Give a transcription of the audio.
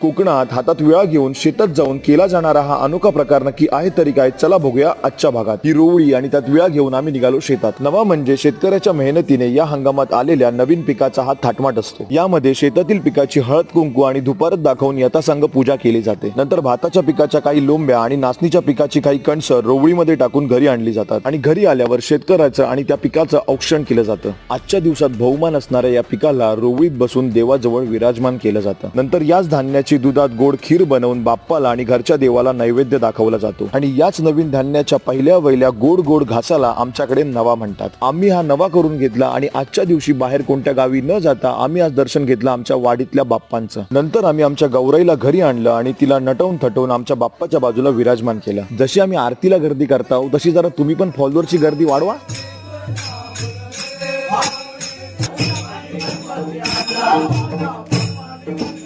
कोकणात हातात विळा घेऊन शेतात जाऊन केला जाणारा हा अनोखा प्रकार नक्की आहे तरी काय? चला बघूया आजच्या भागात. ही रोवळी आणि त्यात विळा घेऊन आम्ही निघालो शेतात. नवा म्हणजे शेतकऱ्याच्या मेहनतीने या हंगामात आलेल्या नवीन पिकाचा हा थाटमाट असतो. यामध्ये शेतातील पिकाची हळद कुंकू आणि दुपारत दाखवून यथासांग पूजा केली जाते. नंतर भाताच्या पिकाच्या काही लोंब्या आणि नाचणीच्या पिकाची काही कणसर रोवळीमध्ये टाकून घरी आणली जातात आणि घरी आल्यावर शेतकऱ्याचं आणि त्या पिकाचं औक्षण केलं जातं. आजच्या दिवसात बहुमान असणाऱ्या या पिकाला रोवळीत बसून देवाजवळ विराजमान केलं जातं. नंतर याच धान्याची दुधात गोड खीर बनवून बाप्पाला आणि घरच्या देवाला नैवेद्य दाखवला जातो. आणि याच नवीन धान्याच्या पहिल्या वहिल्या गोड गोड घासाला आमच्याकडे नवा म्हणतात. आम्ही हा नवा करून घेतला आणि आजच्या दिवशी बाहेर कोणत्या गावी न जाता आम्ही आज दर्शन घेतलं आमच्या वाडीतल्या बाप्पांचं. नंतर आम्ही आमच्या गौराईला घरी आणलं आणि तिला नटवून थटवून आमच्या बाप्पाच्या बाजूला विराजमान केलं. जशी आम्ही आरतीला गर्दी करता तशी जरा तुम्ही पण फॉलोअरची गर्दी वाढवा. Thank